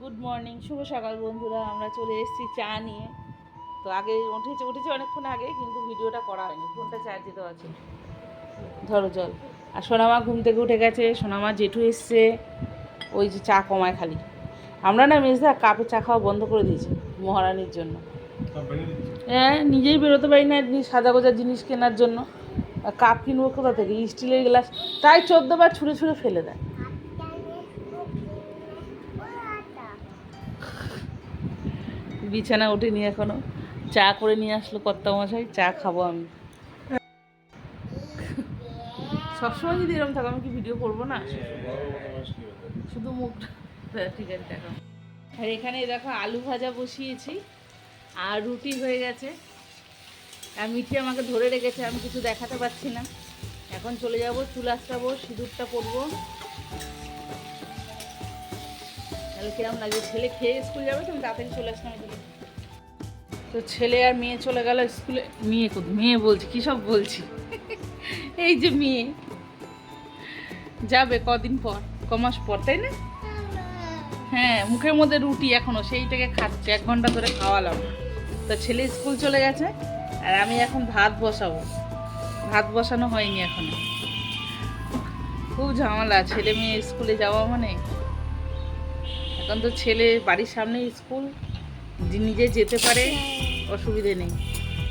Good morning শুভ সকাল বন্ধুরা আমরা চলে এসেছি চা নিয়ে। তো আগে উঠেছে উঠেছে অনেকক্ষণ আগে কিন্তু ভিডিওটা করা হয়নি ফোনটা চার্জে দেওয়া ছিল ধরো জল আর সোনামা ঘুম থেকে উঠে গেছে সোনামা জেঠু এসছে ওই যে চা কমায় খালি। আমরা না মেজদা কাপে চা খাওয়া বন্ধ করে দিয়েছি মহারানীর জন্য। হ্যাঁ নিজেই বেরোতে পারি না সাদা গোজা জিনিস কেনার জন্য। আর কাপ কিনবো কোথা থেকে? স্টিলের গ্লাস। তাই চোদ্দবার ছুঁড়ে ছুঁড়ে ফেলে দেয়। বিছানা ওঠেনি এখনও। চা করে নিয়ে আসলো কর্তা মশাই চা খাব আমি। সবসময় যদি এরকম থাকো, আমি কি ভিডিও করব না? শুধু মুখটা। ঠিক আছে, দেখো আর এখানে দেখো আলু ভাজা বসিয়েছি, আর রুটি হয়ে গেছে। আর মিঠি আমাকে ধরে রেখেছে, আমি কিছু দেখাতে পারছি না। এখন চলে যাব, চুল আঁচড়াবো, সিঁদুরটা পরবো। তাহলে কিরম লাগবে? ছেলে খেয়ে স্কুল যাবে তো আমি তাড়াতাড়ি চলে আসলাম তো ছেলে আর মেয়ে চলে গেল স্কুলে। মেয়ে মেয়ে বলছি, কী সব বলছি? এই যে মেয়ে। যাবে কদিন পর? কমাস পর, তাই না? হ্যাঁ মুখের মধ্যে রুটি এখনও, সেইটাকে খাচ্ছে। এক ঘণ্টা ধরে খাওয়ালাম। তো ছেলে স্কুল চলে গেছে, আর আমি এখন ভাত বসাবো। ভাত বসানো হয়নি এখনও। খুব ঝামেলা, ছেলে মেয়ে স্কুলে যাওয়া মানে। এখন তো ছেলে, বাড়ির সামনে স্কুল নিজে যেতে পারে, অসুবিধে নেই।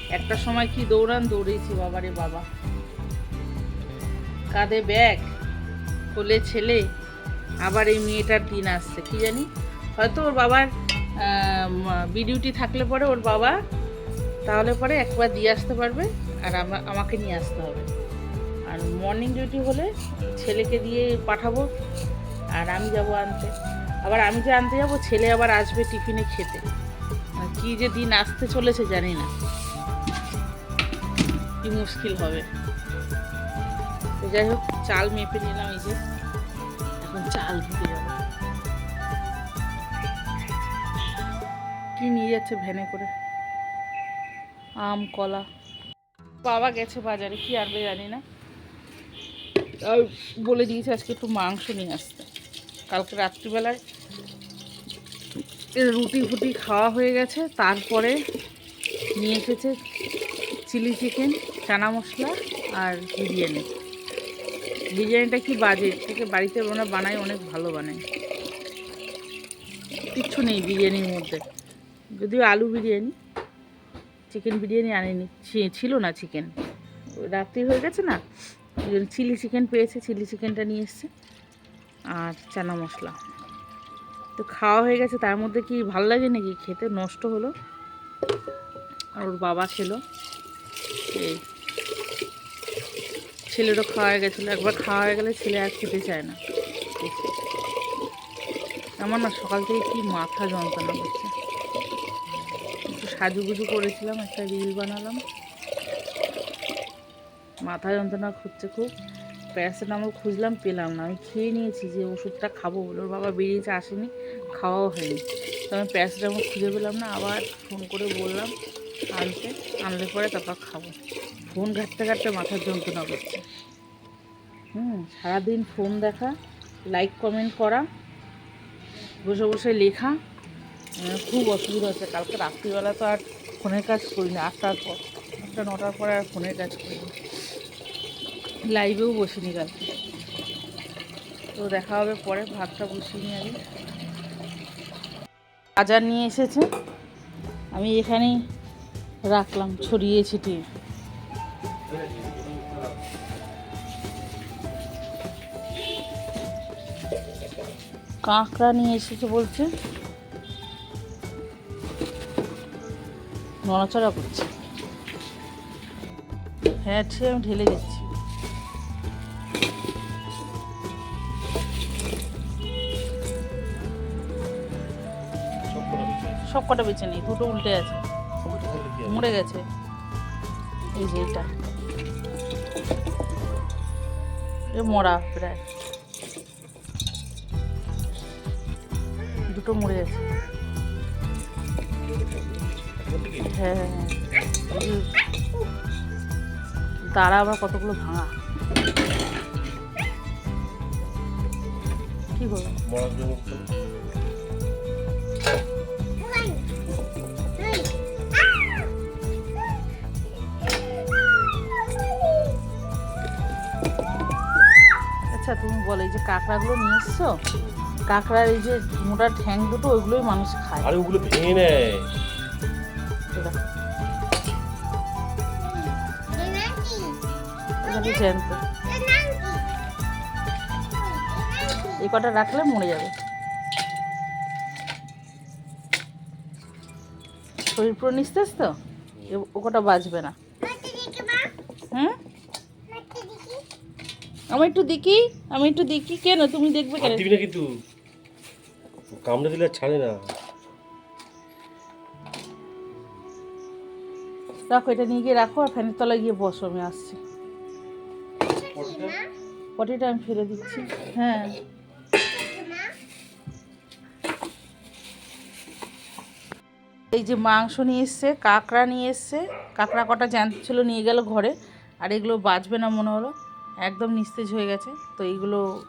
একটা সময় কি দৌড়ান, দৌড়েছি, বাবারে বাবা। কাঁধে ব্যাগ, কোলে ছেলে, আবার এই মেয়েটার দিন আসছে, কি জানি? হয়তো ওর বাবার বি ডিউটি থাকলে পরে ওর বাবা, তাহলে পরে একবার দিয়ে আসতে পারবে, আর আমা- আমাকে নিয়ে আসতে হবে। আর মর্নিং ডিউটি হলে ছেলেকে দিয়ে পাঠাবো, আর আমি যাব আনতে। আবার আমি যে আনতে যাব, ছেলে আবার আসবে টিফিনে খেতে। কি যে দিন আসতে চলেছে জানি না। কি মুশকিল হবে। তো যাই হোক, চাল মেপে নিলাম এই যে। এখন চাল ধুতে যাব কি নিয়ে যাচ্ছে ভ্যানে করে? আম, কলা। বাবা গেছে বাজারে, কি আনবে জানি না। আর বলে দিয়েছে আজকে একটু মাংস নিয়ে আসতে। কালকে রাত্রিবেলায় রুটি ফুটি খাওয়া হয়ে গেছে। তারপরে নিয়ে এসেছে চিলি চিকেন, চানা মশলা আর বিরিয়ানি। বিরিয়ানিটা কি বাজে? থেকে বাড়িতে ওরা বানায়, অনেক ভালো বানায়। কিচ্ছু নেই বিরিয়ানির মধ্যে। যদিও আলু বিরিয়ানি, চিকেন বিরিয়ানি আনেনি। ছিল না চিকেন। রাত্রি হয়ে গেছে না? চিলি চিকেন পেয়েছে, চিলি চিকেনটা নিয়ে এসছে। আর চানা মশলা। তো খাওয়া হয়ে গেছে, তার মধ্যে কি ভালো লাগে নাকি? খেতে নষ্ট হলো। আর ওর বাবা ছিল এই ছেলেরও খাওয়া হয়ে গেছিল। একবার খাওয়া হয়ে গেলে ছেলে আর খেতে চায় না। আমার না সকাল থেকে কি মাথা যন্ত্রণা করছে। একটু সাজুগুজু করেছিলাম, একটা রিল বানালাম। মাথা যন্ত্রণা খুঁজছে খুব। প্যারাসিটামল খুঁজলাম, পেলাম না। আমি খেয়ে নিয়েছি যে ওষুধটা খাব বলে। ওর বাবা বেরিয়েছে, আসেনি। খাওয়াও হয়নি। তো আমি প্যারাসিটামল খুঁজে পেলাম না, আবার ফোন করে বললাম আনতে আনলে পরে তারপর খাব। ফোন ঘাটতে ঘাটতে মাথার যন্ত্রণা করছে। হুম, সারাদিন ফোন দেখা লাইক কমেন্ট করা, বসে বসে লেখা। খুব অসুবিধা হচ্ছে। কালকে রাত্রিবেলা তো আর ফোনের কাজ করি না, আটটার পর, আটটা, নটার পরে আর ফোনের কাজ করি না। লাইভেও বসিনি কালকে। তো দেখা হবে পরে, ভাতটা বসিয়ে আগে। বাজার নিয়ে এসেছে। আমি এখানেই রাখলাম, ছড়িয়ে ছিটিয়ে। কাঁকড়া নিয়ে এসেছে বলছে। নড়াচড়া করছে। হ্যাঁ ঠিক আমি ঢেলে দিচ্ছি। কটা বেছে নেই? দুটো উল্টে আছে মরে গেছে। এই যে এটা এ মরা প্রায়। দুটো মরে গেছে। হ্যাঁ হ্যাঁ হ্যাঁ। তারা আবার কতগুলো ভাঙা? কি করব আচ্ছা তুমি বলো এই যে কাঁকড়াগুলো নিয়ে এসছো? কাঁকড়ার এই যে মোটা ঠ্যাং দুটো ওইগুলোই মানুষ খায়। আরে ওগুলো ভেঙে নেয়। এই কটা রাখলে মরে যাবে। শরীর পুরো নিস্তেজ তো? ও কটা বাঁচবে না। আমি একটু দেখি আমি একটু দেখি কেন তুমি দেখবে কেন? দিবি না কিন্তু। কামড়ে দিলে ছাড়ে না। রাখো এটা নিয়ে গিয়ে রাখো আর ফ্যানের তলায় গিয়ে বসো আমি আসছি। পটিটা আমি ফেলে দিচ্ছি। হ্যাঁ। এই যে মাংস নিয়ে এসছে কাঁকড়া নিয়ে এসছে কাঁকড়া কটা জ্যান্ত ছিল নিয়ে গেল ঘরে আর এগুলো বাঁচবে না মনে হলো। একদম নিস্তেজ হয়ে গেছে। তো এইগুলো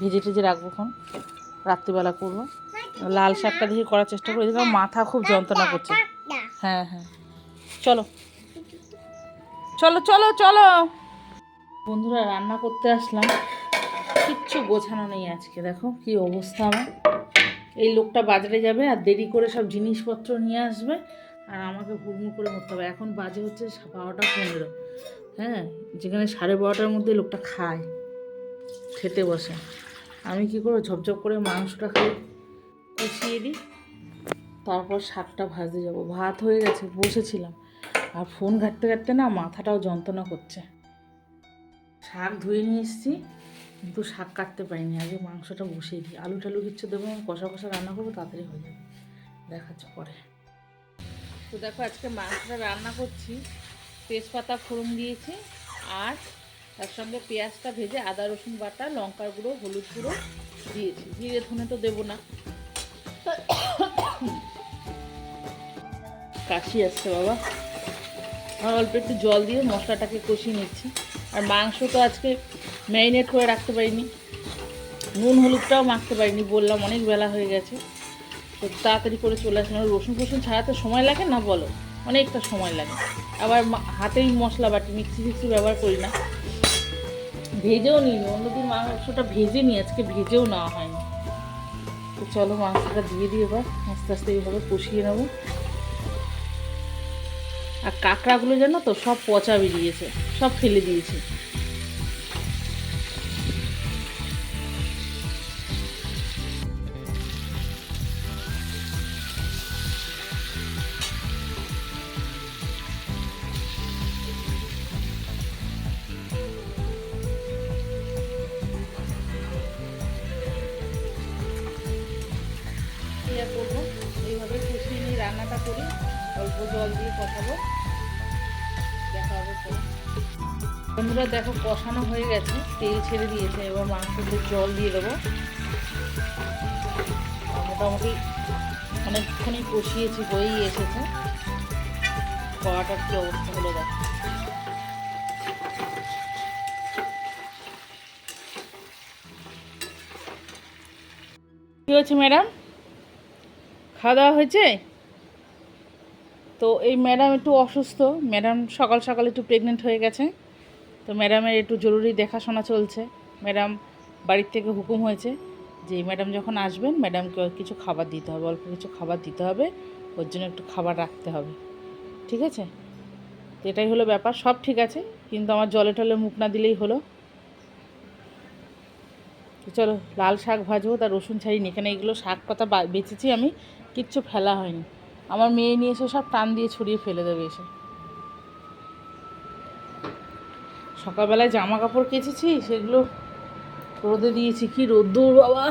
ভেজে টেজে রাখব খন রাত্রিবেলা করব। লাল শাকটা দিয়ে করার চেষ্টা করি আমার মাথা খুব যন্ত্রণা করছে। হ্যাঁ হ্যাঁ। চলো। চলো চলো চলো। বন্ধুরা, রান্না করতে আসলাম। কিচ্ছু গোছানো নেই আজকে, দেখো কি অবস্থা আমার। এই লোকটা বাজারে যাবে আর দেরি করে সব জিনিসপত্র নিয়ে আসবে। আর আমাকে হুড়মুড় করে মরতে হবে। এখন বাজে হচ্ছে বারোটা পনেরো। হ্যাঁ যেখানে সাড়ে বারোটার মধ্যে লোকটা খায়, খেতে বসে। আমি কি করব ঝপঝপ করে মাংসটা খাই। কষিয়ে দিই, তারপর শাকটা ভাজতে যাব। ভাত হয়ে গেছে, বসেছিলাম। আর ফোন ঘাটতে ঘাটতে না মাথাটাও যন্ত্রণা করছে। শাক ধুয়ে নিয়ে এসেছি, কিন্তু শাক কাটতে পারিনি। আগে মাংসটা বসিয়ে দিই। আলু টালু কিচ্ছু দেবো কষা কষা রান্না করব, তাড়াতাড়ি হয়ে যাবে। দেখাচ্ছে পরে। তো দেখো, আজকে মাংসটা রান্না করছি। তেজপাতা ফোড়ন দিয়েছি আর তার সঙ্গে পেঁয়াজটা ভেজে আদা, রসুন বাটা, লঙ্কার গুঁড়ো, হলুদ গুঁড়ো দিয়েছি। জিরে ধনে তো দেবো না। কাশি আসছে বাবা। আর অল্প একটু জল দিয়ে মশলাটাকে কষিয়ে নিচ্ছি। আর মাংস তো আজকে ম্যারিনেট করে রাখতে পারিনি। নুন, হলুদটাও মাখতে পারিনি, বললাম অনেক বেলা হয়ে গেছে। তো তাড়াতাড়ি করে চলে আসলাম রসুন ফসুন ছাড়াতে সময় লাগে না বলো? অনেকটা সময় লাগে। আবার হাতেই মশলা বাটি, মিক্সি ফিক্সি ব্যবহার করি না। ভেজেও নিই অন্যদিন মাংসটা ভেজে নিই আজকে ভেজেও নেওয়া হয়নি। তো চলো মাংসটা দিয়ে দিয়ে এবার, আস্তে আস্তে এইভাবে কষিয়ে নেব। আর কাঁকড়াগুলো জানো তো, সব পচা বেরিয়েছে, সব ফেলে দিয়েছি। দিয়ে কষাবো। দেখা হবে বন্ধুরা, দেখো কষানো হয়ে গেছে। তেল ছেড়ে দিয়েছে, এবার মাংসতে জল দিয়ে দেবো। মোটামুটি অনেকক্ষণই কষিয়েছি, হয়েই এসেছে। কড়াটার কী অবস্থা হলো দেখো। কী হয়েছে ম্যাডাম? খাওয়া দাওয়া হয়েছে? তো এই ম্যাডাম একটু অসুস্থ। ম্যাডাম সকাল সকাল একটু প্রেগনেন্ট হয়ে গেছে। তো ম্যাডামের একটু জরুরি দেখাশোনা চলছে। ম্যাডাম বাড়ির থেকে হুকুম হয়েছে যে ম্যাডাম যখন আসবেন, ম্যাডামকে কিছু খাবার দিতে হবে, অল্প কিছু খাবার দিতে হবে। ওর জন্য একটু খাবার রাখতে হবে। ঠিক আছে? এটাই হলো ব্যাপার। সব ঠিক আছে, কিন্তু আমার জলে টলে মুখ না দিলেই হলো। তো চলো, লাল শাক ভাজবো, তার রসুন ছাড়িনি। এখানে এগুলো শাক পাতা বেচেছি আমি, কিচ্ছু ফেলা হয়নি। আমার মেয়ে নিয়ে এসে সব টান দিয়ে ছড়িয়ে ফেলে দেবে এসে। সকালবেলায় জামা কাপড় কেচেছি, সেগুলো রোদে দিয়েছি। কি রোদ্দুর, বাবা!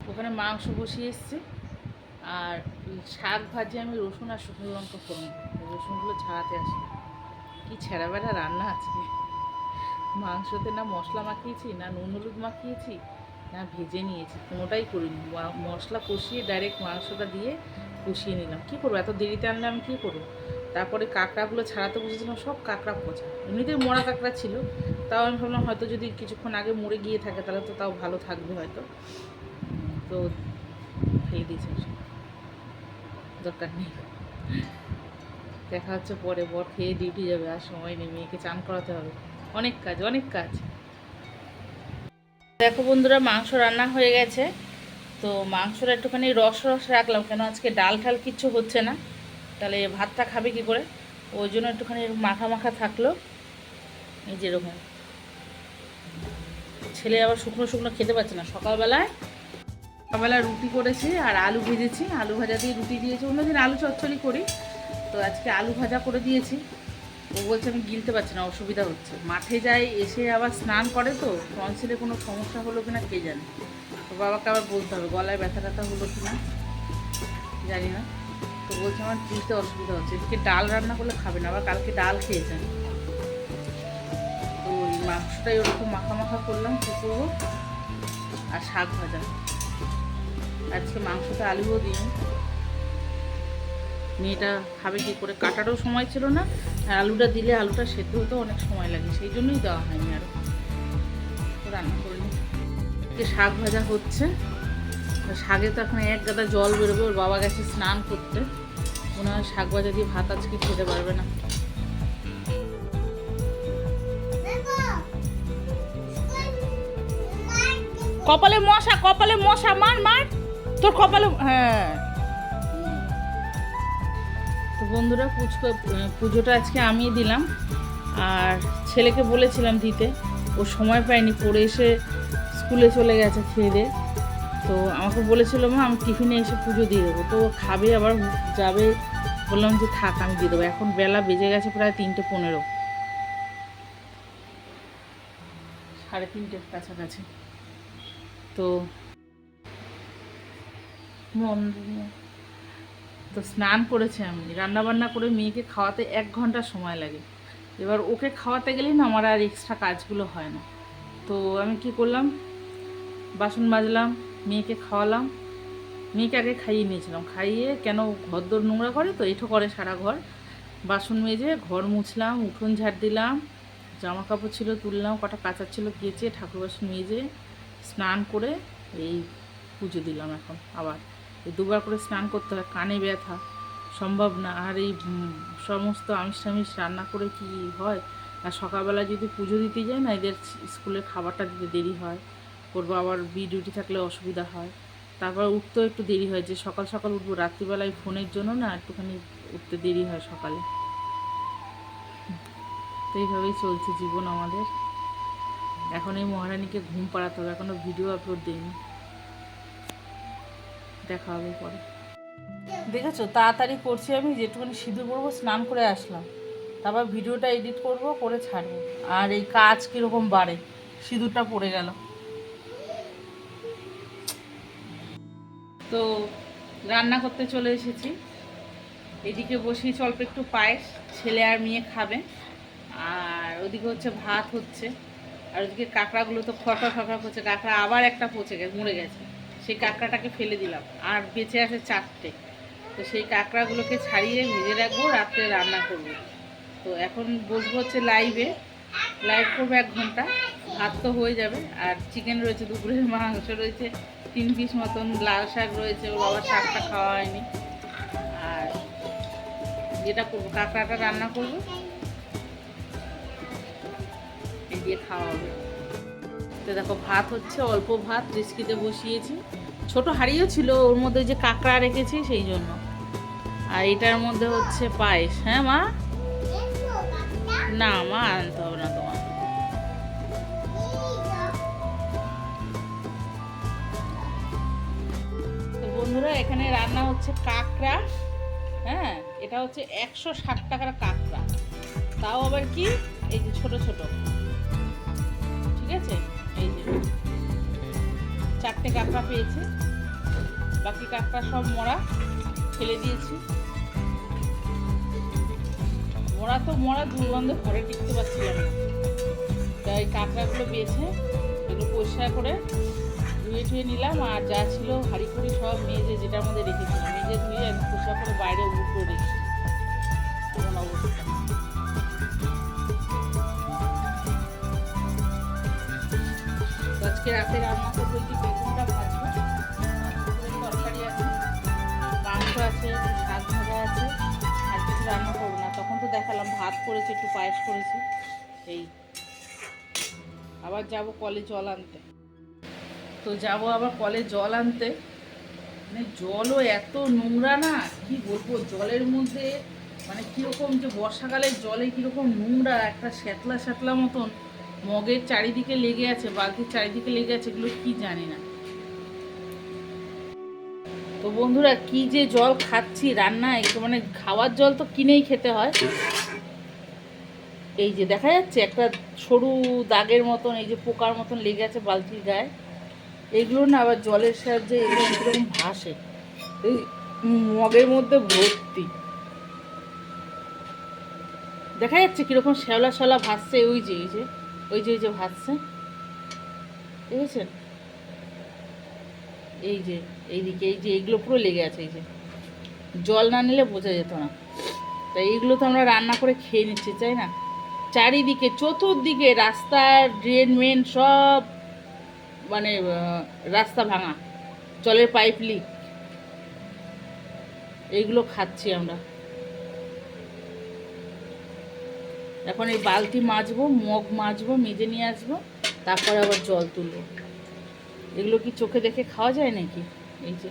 ওখানে মাংস বসিয়ে এসছি, আর শাক ভাজি, আমি রসুন আর শুকনো লঙ্কা ফোড়ন রসুনগুলো ছাড়াতে আসি। কি ছেঁড়া বেড়া রান্না আজকে মাংসতে না মশলা মাখিয়েছি, না নুন হলুদ মাখিয়েছি না, ভেজে নিয়েছি, কোনোটাই করিনি। মশলা কষিয়ে ডাইরেক্ট মাংসটা দিয়ে কষিয়ে নিলাম। কী করব? এত দেরিতে আনলে আমি কী করব? তারপরে কাঁকড়াগুলো ছাড়াতে বসেছিলাম, সব কাঁকড়া পচা। এমনিতেই মরা কাঁকড়া ছিল, তাও আমি ভাবলাম হয়তো যদি কিছুক্ষণ আগে মরে গিয়ে থাকে, তাহলে তো তাও ভালো থাকবে হয়তো। তো ফেলে দিয়েছে দরকার নেই। দেখা হচ্ছে পরে, বর খেয়ে ডিউটি যাবে, আর সময় নেই, মেয়েকে চান করাতে হবে। অনেক কাজ অনেক কাজ। দেখো বন্ধুরা, মাংস রান্না হয়ে গেছে। তো মাংসটা একটুখানি রস রস রাখলাম, কেন আজকে ডাল ঠাল কিচ্ছু হচ্ছে না। তাহলে ভাতটা খাবে কি করে? ওই জন্য একটুখানি মাখা মাখা থাকল। এই যেরকম ছেলে আবার শুকনো শুকনো খেতে পারছে না। সকালবেলায় সকালবেলা রুটি করেছি আর আলু ভেজেছি। আলু ভাজা দিয়ে রুটি দিয়েছি। অন্যদিন আলু চচ্চড়ি করি। তো আজকে আলু ভাজা করে দিয়েছি। ও বলছে, আমি গিলতে পারছি না, অসুবিধা হচ্ছে। মাঠে যাই, এসে আবার স্নান করে তো টনসিলে কোনো সমস্যা হলো কিনা কে জানে? তো বাবাকে আবার বলতে হবে, গলায় ব্যথা ট্যাথা হলো কিনা? জানি না। তো বলছে, আমার গিলতে অসুবিধা হচ্ছে, এদিকে ডাল রান্না করলে খাবে না, আবার কালকে ডাল খেয়েছেন। তো ওই মাংসটাই ওরকম মাখা মাখা করলাম, কী আর শাক ভাজা। আজকে মাংসতে আলুও দিই মেয়েটা খাবে কি করে? কাটারও সময় ছিল না। আর আলুটা দিলে আলুটা সেদ্ধ হতে অনেক সময় লাগে, সেই জন্যই দেওয়া হয়নি আরও রান্না করিনি শাক ভাজা হচ্ছে। শাকে তো এখন এক গাদা জল বেরোবে, ওর বাবা গেছে স্নান করতে। হয় শাক ভাজা দিয়ে ভাত আজকে খেতে পারবে না। কপালে মশা কপালে মশা, মার মার। তোর কপালে হ্যাঁ। বন্ধুরা পুচকো পুজোটা আজকে আমি দিলাম। আর ছেলেকে বলেছিলাম দিতে। ও সময় পায়নি, পড়ে এসে স্কুলে চলে গেছে খেয়ে তো আমাকে বলেছিল, মা, আমি টিফিনে এসে পুজো দিয়ে দেবো। তো খাবে আবার, যাবে। বললাম যে, থাক, আমি দিয়ে দেবো। এখন বেলা বেজে গেছে প্রায় তিনটে পনেরো। সাড়ে তিনটের কাছাকাছি। তো মন তো স্নান করেছি আমি। রান্না বান্না করে মেয়েকে খাওয়াতে এক ঘণ্টা সময় লাগে। এবার ওকে খাওয়াতে গেলেই না আমার আর এক্সট্রা কাজগুলো হয় না। তো আমি কি করলাম? বাসন মাজলাম, মেয়েকে খাওয়ালাম। মেয়েকে আগে খাইয়ে নিয়েছিলাম। খাইয়ে কেন ঘর দোর নোংরা করে তো এঠো করে সারা ঘর। বাসন মেজে ঘর মুছলাম, উঠোন ঝাড় দিলাম জামা কাপড় ছিল তুললাম, কটা কাচার ছিল কেচে ঠাকুর বাসন মেজে স্নান করে এই পুজো দিলাম এখন আবার। দুবার করে স্নান করতে হয়, কানে ব্যথা, সম্ভব না। আর এই সমস্ত আমিষ টামিষ রান্না করে কি হয়? আর সকালবেলা যদি পুজো দিতে যায় না, এদের স্কুলে খাবারটা দিতে দেরি হয়। করব আবার বি ডিউটি থাকলে অসুবিধা হয়। তারপর উঠতেও একটু দেরি হয়, যে সকাল সকাল উঠবো, রাত্রিবেলায় ফোনের জন্য না একটুখানি উঠতে দেরি হয় সকালে। তো এইভাবেই চলছে জীবন আমাদের। এখন এই মহারানীকে ঘুম পাড়াতে হবে এখনও ভিডিও আপলোড দিইনি। দেখা হবে পরে। দেখেছ? তাড়াতাড়ি করছি আমি, যেটুকুনি সিঁদুর পরবো, স্নান করে আসলাম। তারপর ভিডিওটা এডিট করব, করে ছাড়বো। আর এই কাজ কীরকম বাড়ে? সিঁদুরটা পড়ে গেল। তো রান্না করতে চলে এসেছি। এদিকে বসিয়েছি অল্প একটু পায়েস, ছেলে আর মেয়ে খাবে। আর ওদিকে হচ্ছে ভাত হচ্ছে। আর ওদিকে কাঁকড়াগুলো তো খটা খটা করছে। কাঁকড়া আবার একটা পচে গেছে, মরে গেছে। সেই কাঁকড়াটাকে ফেলে দিলাম। আর বেঁচে আছে চারটে। তো সেই কাঁকড়াগুলোকে ছাড়িয়ে ভেজে রাখব, রাত্রে রান্না করব। তো এখন বসবো হচ্ছে লাইভে লাইভ করব এক ঘণ্টা। ভাত তো হয়ে যাবে। আর চিকেন রয়েছে, দুপুরের মাংস রয়েছে, তিন পিস মতন লাল শাক রয়েছে, ওর বাবার শাকটা খাওয়া হয়নি আর যেটা করব, কাঁকড়াটা রান্না করব। দিয়ে খাওয়া হবে। তো দেখো ভাত হচ্ছে, অল্প ভাত রেস্কিতে বসিয়েছি। ছোট হাঁড়িও ছিল, ওর মধ্যে যে কাঁকড়া রেখেছি, সেই জন্য। আর এটার মধ্যে হচ্ছে পায়েস। হ্যাঁ মা? না, মা, আনতে হবে না তোমার বন্ধুরা, এখানে রান্না হচ্ছে কাঁকড়া। হ্যাঁ এটা হচ্ছে একশো ষাট টাকার কাঁকড়া। তাও আবার কি? এই যে ছোট ছোট। ঠিক আছে? এই চারটে কাঁকড়া পেয়েছে। বাকি কাঁকড়া সব মরা ফেলে দিয়েছি। মরা তো মরা দুর্গন্ধ ঘরে টিকতে পারছিলাম না। তাই কাঁকড়াগুলো পেয়েছে। এগুলো পরিষ্কার করে ধুয়ে ধুয়ে নিলাম। আর যা ছিল হাঁড়ি কুড়ি সব মেজে যেটার মধ্যে রেখেছিলাম, মেজে ধুয়ে আমি পরিষ্কার করে বাইরে উঠো রেখেছি। আজকে রাতে রান্না করব কি বেগুনটা ভাজবো। আছে একটু শাক ভাজা আছে, আর কিছু রান্না করব না। তখন তো দেখালাম, ভাত করেছি, একটু পায়েস করেছি। এই, আবার যাব কলে জল আনতে। তো যাব আবার কলে জল আনতে। মানে জলও এত নোংরা না, কি বলব? জলের মধ্যে মানে কীরকম যে বর্ষাকালের জলে কীরকম নোংরা, একটা শ্যাতলা শ্যাতলা মতন। মগের চারিদিকে লেগে আছে বালতির চারিদিকে লেগে আছে এগুলো কি জানি না। তো বন্ধুরা, কি যে জল খাচ্ছি রান্নায় মানে খাওয়ার জল তো কিনেই খেতে হয়। এই যে দেখা যাচ্ছে একটা সরু দাগের মতন, এই যে পোকার মতন লেগে আছে বালতির গায়ে। এগুলো না আবার জলের সাহায্যে এগুলো কীরকম ভাসে। এই মগের মধ্যে ভর্তি। দেখা যাচ্ছে কীরকম শ্যাওলা শ্যাওলা ভাসছে, ওই যে, এই যে। ওই যে ওই যে ভাসছে। দেখেছেন? এই যে এইদিকে এই যে, এইগুলো পুরো লেগে আছে, এই যে। জল না নিলে বোঝা যেত না। তাই এইগুলো তো আমরা রান্না করে খেয়ে নিচ্ছি, তাই না? চারিদিকে, চতুর্দিকে রাস্তার ড্রেন মেন সব মানে রাস্তা ভাঙা। জলের পাইপ লিক এইগুলো খাচ্ছি আমরা। এখন এই বালতি মাজবো, মগ মাজবো, মেজে নিয়ে আসব, তারপরে আবার জল তুলবো। এগুলো কি চোখে দেখে খাওয়া যায় নাকি? এই যে।